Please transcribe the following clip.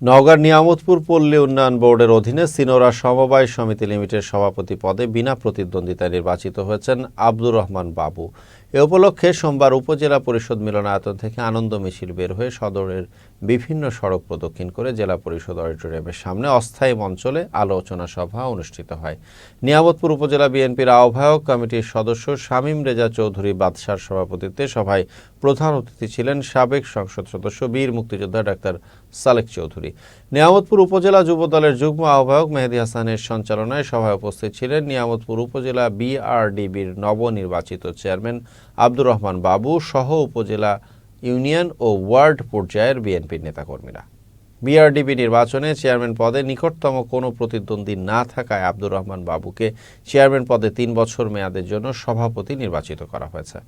নওগাঁর নিয়ামতপুর পল্লী উন্নয়ন বোর্ডের অধীনে সিনোরা সমবায় সমিতি লিমিটেড সভাপতি পদে বিনা প্রতিদ্বন্দ্বিতায় নির্বাচিত হয়েছেন আব্দুর রহমান বাবু। এ উপলক্ষে সোমবার উপজেলা পরিষদ মিলনায়তন থেকে আনন্দ মিছিল বের হয়ে সদরের বিভিন্ন সড়ক প্রদক্ষিণ করে জেলা পরিষদ অডিটোরিয়ামের সামনে অস্থায়ী মঞ্চলে আলোচনা সভা অনুষ্ঠিত হয়। নিয়ামতপুর উপজেলা বিএনপির আহ্বায়ক কমিটির সদস্য শামীম রেজা চৌধুরী বাদশার সভাপতিত্বে সভায় প্রধান অতিথি ছিলেন সাবেক সংসদ সদস্য বীর মুক্তিযোদ্ধা ডাক্তার সালেক চৌধুরী। নিয়ামতপুর উপজেলা যুব দলের যুগ্ম আহ্বায়ক মেহেদি হাসানের সঞ্চালনায় সভায় উপস্থিত ছিলেন নিয়ামতপুর উপজেলা বিআরডিবির নবনির্বাচিত চেয়ারম্যান আব্দুর রহমান বাবু সহ উপজেলা ইউনিয়ন ও ওয়ার্ড পর্যায়ের বিএনপির নেতাকর্মীরা। বিআরডিবি নির্বাচনে চেয়ারম্যান পদে নিকটতম কোনো প্রতিদ্বন্দ্বী না থাকায় আব্দুর রহমান বাবুকে চেয়ারম্যান পদে তিন বছর মেয়াদের জন্য সভাপতি নির্বাচিত করা হয়েছে।